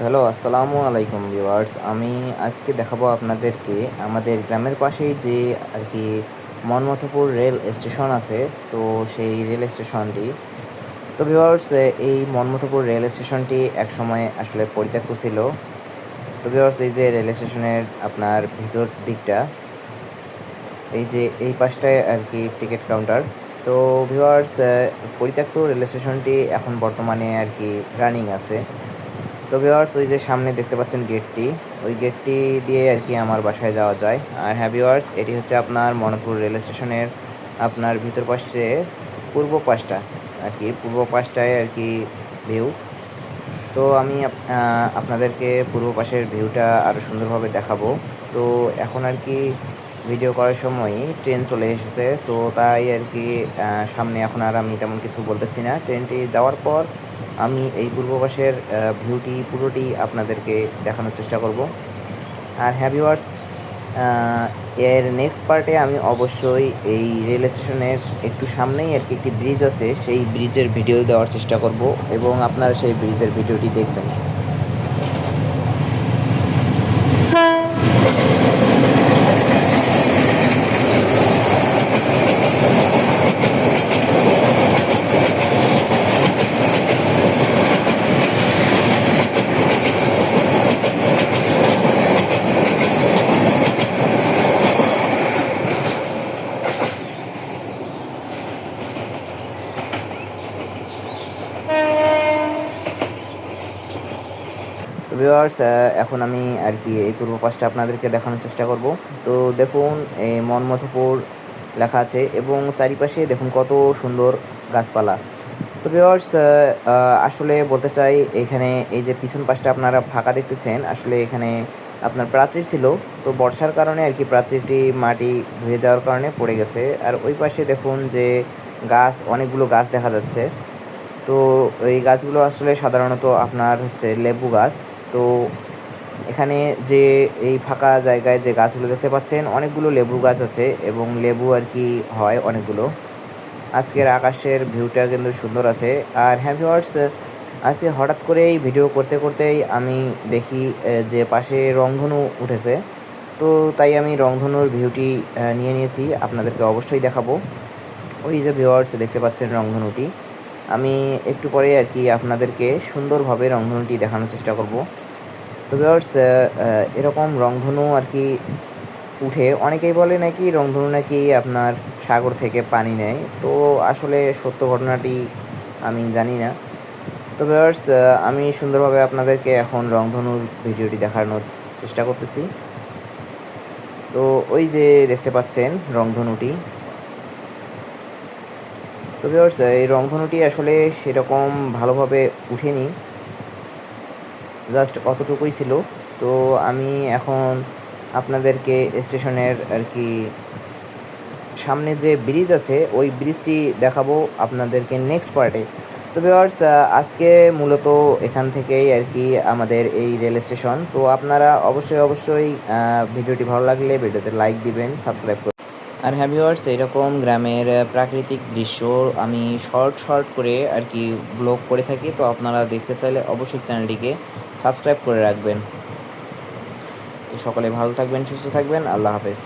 Hello, আসসালামু আলাইকুম viewers. আমি আজকে দেখাবো আপনাদেরকে আমাদের গ্রামের পাশেই যে আর কি মনমথপুর রেল স্টেশন আছে, তো সেই রেল স্টেশনটি। তো ভিউয়ার্স এই মনমথপুর রেল স্টেশনটি একসময় আসলে পরিত্যক্ত ছিল। তো ভিউয়ার্স, এই যে রেল স্টেশনের আপনার ভিতর দিকটা, এই যে এই পাশটায় আর কি টিকিট কাউন্টার। তো ভিউয়ার্স পরিত্যক্ত রেল স্টেশনটি এখন বর্তমানে আর কি রানিং আছে। তো ভিওয়ার্স ওই যে সামনে দেখতে পাচ্ছেন গেটটি ওই গেটটি দিয়ে আর কি আমার বাসায় যাওয়া যায়। আর হ্যাঁ ভিওয়ার্স এটি হচ্ছে আপনার মনপুর রেল স্টেশনের আপনার ভিতর পাশে পূর্ব পাশটা আর কি, পূর্ব পাশটায় আর কি ভিউ তো আমি আপনাদেরকে পূর্ব পাশের ভিউটা আরও সুন্দরভাবে দেখাবো। তো এখন আর কি ভিডিও করার সময় ট্রেন চলে এসেছে, তো তাই আর কি সামনে এখন আর আমি তেমন কিছু বলতেছি না। ট্রেনটি যাওয়ার পর আমি এই পূর্বপাশের ভিউটি পুরোটি আপনাদেরকে দেখানোর চেষ্টা করব। আর হ্যাঁ ভিউয়ার্স এর নেক্সট পার্টে আমি অবশ্যই এই রেল স্টেশনের একটু সামনেই আর কি একটি ব্রিজ আছে, সেই ব্রিজের ভিডিও দেওয়ার চেষ্টা করব এবং আপনারা সেই ব্রিজের ভিডিওটি দেখবেন। তো ভিউয়ার্স এখন আমি আর কি এই পূর্ব পাশটা আপনাদেরকে দেখানোর চেষ্টা করব। তো দেখুন এই মনমথপুর লেখা আছে এবং চারিপাশে দেখুন কত সুন্দর গাছপালা। তো ভিউয়ার্স আসলে বলতে চাই, এখানে এই যে পিছন পাশটা আপনারা ফাঁকা দেখতেছেন, আসলে এখানে আপনার প্রাচীর ছিল। তো বর্ষার কারণে আর কি প্রাচীরটি মাটি ধুয়ে যাওয়ার কারণে পড়ে গেছে। আর ওই পাশে দেখুন যে গাছ, অনেকগুলো গাছ দেখা যাচ্ছে। তো এই গাছগুলো আসলে সাধারণত আপনার হচ্ছে লেবু গাছ। তো এখানে যে এই ফাঁকা জায়গায় যে গাছগুলো দেখতে পাচ্ছেন, অনেকগুলো লেবু গাছ আছে এবং লেবু আর কি হয় অনেকগুলো। আজকের আকাশের ভিউটা কিন্তু সুন্দর আছে। আর হ্যাঁ ভিওয়ার্স আজকে হঠাৎ করেই ভিডিও করতে করতেই আমি দেখি যে পাশে রংধনু উঠেছে। তো তাই আমি রংধনুর ভিউটি নিয়ে নিয়েছি। আপনাদেরকে অবশ্যই দেখাবো। ওই যে ভিওয়ার্স দেখতে পাচ্ছেন রংধনুটি। আমি একটু পরে আর কি আপনাদেরকে সুন্দরভাবে রংধনুটি দেখানোর চেষ্টা করব। তো ভিওর্স এরকম রংধনু আর কি উঠে, অনেকেই বলে নাকি রংধনু নাকি আপনার সাগর থেকে পানি নেয়। তো আসলে সত্য ঘটনাটি আমি জানি না। তো ভিওর্স আমি সুন্দরভাবে আপনাদেরকে এখন রংধনুর ভিডিওটি দেখানোর চেষ্টা করতেছি। তো ওই যে দেখতে পাচ্ছেন রংধনুটি। তো ভিওর্স এই রংধনুটি আসলে সেরকম ভালোভাবে উঠেনি। জাস্ট অতটুকুই ছিল। তো আমি এখন আপনাদেরকে স্টেশনের আর কি সামনে যে ব্রিজ আছে, ওই ব্রিজটি দেখাবো আপনাদেরকে নেক্সট পার্টে তো ভিওয়ার্স আজকে মূলত এখান থেকেই আর কি আমাদের এই রেল স্টেশন তো আপনারা অবশ্যই অবশ্যই ভিডিওটি ভালো লাগলে ভিডিওতে লাইক দিবেন সাবস্ক্রাইব আর হ্যাঁ ভিওয়ার্স এরকম গ্রামের প্রাকৃতিক দৃশ্য আমি শর্ট শর্ট করে আর কি ব্লগ করে থাকি। তো আপনারা দেখতে চাইলে অবশ্যই চ্যানেলটিকে সাবস্ক্রাইব করে রাখবেন। তো সকলে ভালো থাকবেন, সুস্থ থাকবেন। আল্লাহ হাফেজ।